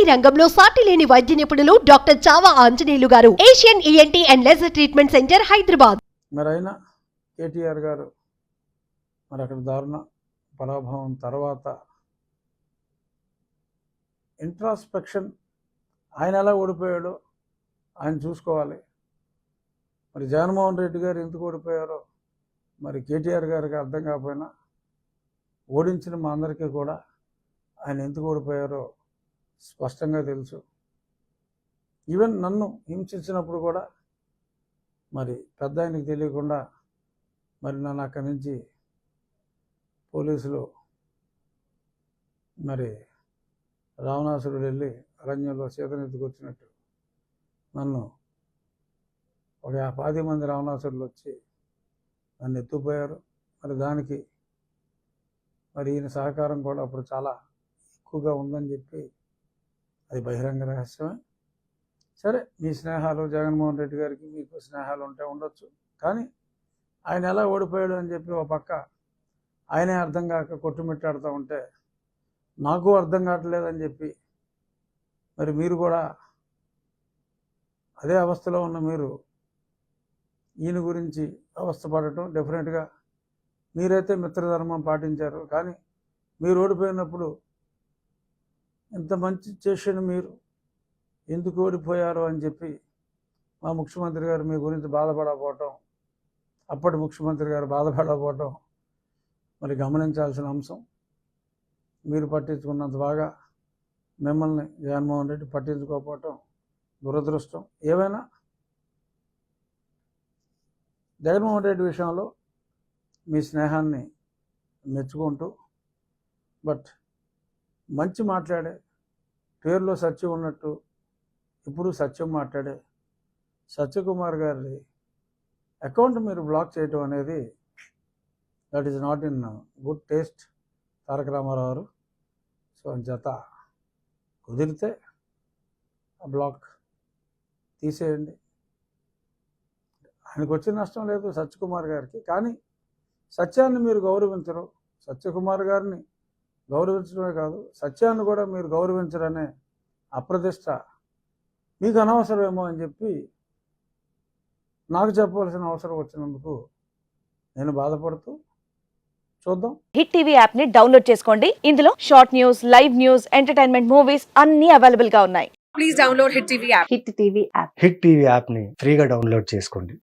ENT రంగంలో సాటి లేని వైద్య నిపుణులు డాక్టర్ చావా ఆంజనేయులు గారు. Asian ENT and laser treatment centre Hyderabad. మరి అయినా కేటీఆర్ గారు మరి అక్కడ దారుణ పరాభవం తర్వాత ఇంట్రాస్పెక్షన్ ఆయన ఎలా ఓడిపోయాడో ఆయన చూసుకోవాలి. మరి జగన్మోహన్ రెడ్డి గారు ఎందుకు ఓడిపోయారో మరి కేటీఆర్ గారికి అర్థం కాకపోయినా ఓడించిన మా అందరికీ కూడా ఆయన ఎందుకు ఓడిపోయారో స్పష్టంగా తెలుసు. ఈవెన్ నన్ను హింసించినప్పుడు కూడా మరి పెద్ద ఆయనకు తెలియకుండా మరి నన్ను అక్కడి నుంచి పోలీసులు మరి రావణాసురుడు వెళ్ళి అరణ్యంలో చేతనెత్తుకొచ్చినట్టు నన్ను ఒక పాతి మంది రావణాసురులు వచ్చి నన్ను ఎత్తుపోయారు మరి దానికి మరి ఈయన సహకారం కూడా అప్పుడు చాలా ఎక్కువగా ఉందని చెప్పి అది బహిరంగ రహస్యమే. సరే మీ స్నేహాలు జగన్మోహన్ రెడ్డి గారికి మీకు స్నేహాలు ఉంటే ఉండొచ్చు. కానీ ఆయన ఎలా ఓడిపోయాడు అని చెప్పి ఒక పక్క ఆయనే అర్థం కాక కొట్టుమిట్టాడుతూ ఉంటే నాకు అర్థం కావట్లేదని చెప్పి మరి మీరు కూడా అదే అవస్థలో ఉన్న మీరు ఈయన గురించి అవస్థపడటం డెఫినెట్గా మీరైతే మిత్రధర్మం పాటించారు. కానీ మీరు ఓడిపోయినప్పుడు ఇంత మంచి చేసిన మీరు. ఎందుకు ఓడిపోయారు అని చెప్పి మా ముఖ్యమంత్రి గారు మీ గురించి బాధపడకపోవటం అప్పటి ముఖ్యమంత్రి గారు బాధపడకపోవటం మరి గమనించాల్సిన అంశం. మీరు పట్టించుకున్నంత బాగా మిమ్మల్ని జగన్మోహన్ రెడ్డి పట్టించుకోకపోవటం దురదృష్టం. ఏవైనా జగన్మోహన్ రెడ్డి విషయంలో మీ స్నేహాన్ని మెచ్చుకుంటూ బట్ మంచి మాట్లాడే పేరులో సత్యం ఉన్నట్టు ఇప్పుడు సత్యం మాట్లాడే సత్యకుమార్ గారి అకౌంట్ మీరు బ్లాక్ చేయటం అనేది that is not in good taste Taraka Ramarao గారు. సో జత కుదిరితే ఆ బ్లాక్ తీసేయండి. ఆయనకు వచ్చిన నష్టం లేదు సత్యకుమార్ గారికి. కానీ సత్యాన్ని మీరు గౌరవించరు. సత్యకుమార్ గారిని గౌరవించడమే కాదు సత్యాన్ని కూడా మీరు గౌరవించరనే అప్రతిష్ట మీకు అనవసరమేమో అని చెప్పి నాకు చెప్పవలసిన అవసరం వచ్చినందుకు నేను బాధపడుతూ చూద్దాం. హిట్ టీవీ యాప్ని డౌన్లోడ్ చేసుకోండి. ఇందులో short news live news entertainment movies అన్ని అవైలబుల్గా ఉన్నాయి. please download Hit TV app. Hit TV app. Hit TV యాప్ని ఫ్రీగా డౌన్లోడ్ చేసుకోండి.